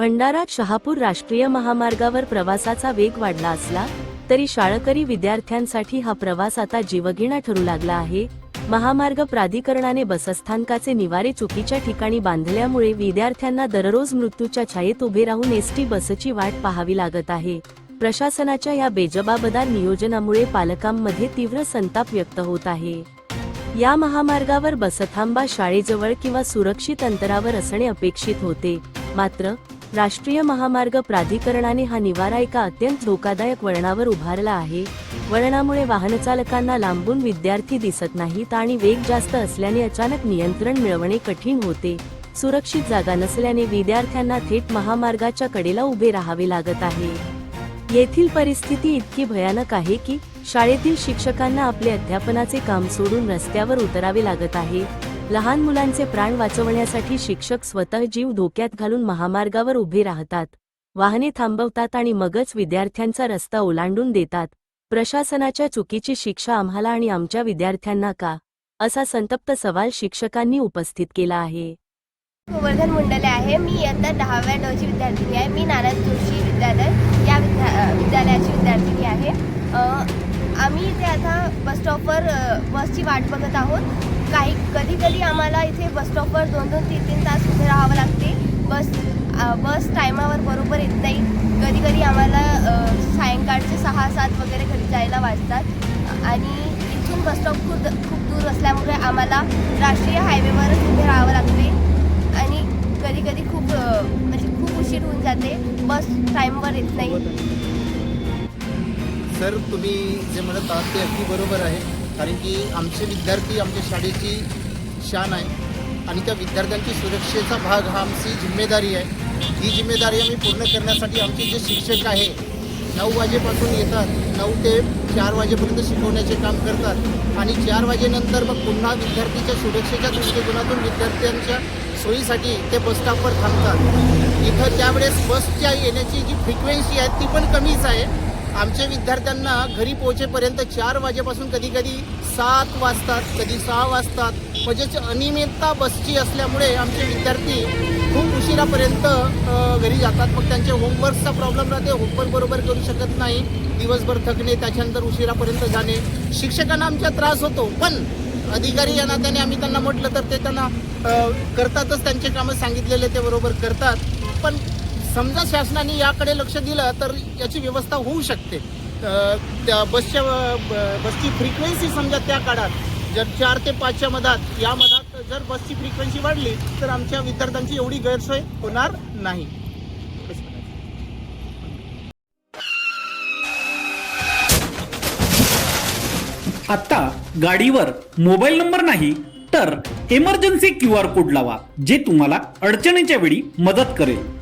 भंडारा शहापूर राष्ट्रीय महामार्गावर प्रवासाचा वेग वाढला असला तरी शाळकरी विद्यार्थ्यांसाठी हा प्रवास आता जीवघेणा ठरू लागला आहे. महामार्ग प्राधिकरणाने बसस्थानकाचे निवारे चुकीच्या ठिकाणी बांधल्यामुळे विद्यार्थ्यांना दररोज मृत्यूच्या छायेत उभे राहून एसटी बसची वाट पाहावी लागत आहे. प्रशासनाच्या या बेजबाबदार नियोजनामुळे पालकांमध्ये तीव्र संताप व्यक्त होत आहे. या महामार्गावर बसथांबा शाळेजवळ किंवा सुरक्षित अंतरावर असणे अपेक्षित होते. मात्र राष्ट्रीय महामार्ग प्राधिकरणाने हा निवारा एका अत्यंत धोकादायक वळणावर उभारला आहे. वळणामुळे वाहनचालकांना लांबून विद्यार्थी दिसत नाहीत आणि वेग जास्त असल्याने अचानक नियंत्रण मिळवणे कठीण होते. सुरक्षित जागा नसल्याने विद्यार्थ्यांना थेट महामार्गाच्या कडेला उभे राहावे लागत आहे. येथील परिस्थिती इतकी भयानक आहे की शाळेतील शिक्षकांना आपले अध्यापनाचे काम सोडून रस्त्यावर उतरावे लागत आहे. लहान मुलांचे प्राण वाचवण्यासाठी शिक्षक स्वतः जीव धोक्यात घालून महामार्गावर उभे राहतात. वाहने थांबवतात आणि मगच विद्यार्थ्यांचा रस्ता ओलांडून देतात. प्रशासनाच्या चुकीची शिक्षा आम्हाला आणि आमच्या विद्यार्थ्यांना का? असा संतप्त सवाल शिक्षकांनी उपस्थित केला आहे. गोवर्धन मुंडले आहे. मी इयत्ता दहाव्या डोची विद्यार्थिनी आहे. मी नारायण जोशी विद्यालय या विद्या विद्यालयाची विद्यार्थिनी आहे. आम्ही इथे आता बस स्टॉपवर बसची वाट बघत आहोत. काही कधी कधी आम्हाला इथे बस स्टॉपवर दोन दोन तीन तीन तास उभे राहावं लागते. बस बस टायमावर बरोबर येत नाही. कधी कधी आम्हाला सायंकाळचे सहा सात वगैरे घरी जायला वाजतात. आणि इथून बस स्टॉप खूप खूप दूर असल्यामुळे आम्हाला राष्ट्रीय हायवेवरच उभे राहावं लागते. आणि कधी कधी खूप म्हणजे खूप उशीर होऊन जाते. बस टाईमवर येत नाही. सर तुम्ही जे म्हणत आहात ते अगदी बरोबर आहे. कारण की आमचे विद्यार्थी आमच्या शाळेची शान आहे आणि त्या विद्यार्थ्यांची सुरक्षेचा भाग हा आमची जिम्मेदारी आहे. ही जिम्मेदारी आम्ही पूर्ण करण्यासाठी आमचे जे शिक्षक आहे नऊ वाजेपासून येतात. नऊ ते चार वाजेपर्यंत शिकवण्याचे काम करतात. आणि चार वाजेनंतर मग पुन्हा विद्यार्थीच्या सुरक्षेच्या दृष्टिकोनातून विद्यार्थ्यांच्या सोयीसाठी ते बसस्टॉपवर थांबतात. इथं त्यावेळेस बसच्या येण्याची जी फ्रिक्वेन्सी आहे ती पण कमीच आहे. आमच्या विद्यार्थ्यांना घरी पोहोचेपर्यंत चार वाजेपासून कधी कधी सात वाजतात कधी सहा वाजतात. म्हणजेच अनियमितता बसची असल्यामुळे आमचे विद्यार्थी खूप उशिरापर्यंत घरी जातात. मग त्यांचे होमवर्कचा प्रॉब्लेम राहते. होमवर्क बरोबर करू शकत नाही. दिवसभर थकणे त्याच्यानंतर उशिरापर्यंत जाणे. शिक्षकांना आमचा त्रास होतो पण अधिकारी या नात्याने आम्ही त्यांना म्हटलं तर ते त्यांना करतातच. त्यांचे कामं सांगितलेले ते बरोबर करतात. पण समजा शासनाने याकडे लक्ष दिलं तर याची व्यवस्था होऊ शकते. त्या बसच्या ब- बसची फ्रिक्वेन्सी समजा त्या काळात जर चार ते पाचच्या मधात या मधात जर बसची फ्रिक्वेन्सी वाढली तर आमच्या विद्यार्थ्यांची एवढी गैरसोय होणार नाही. आता गाडीवर मोबाईल नंबर नाही तर इमर्जन्सी क्यू आर कोड लावा जे तुम्हाला अडचणीच्या वेळी मदत करेल.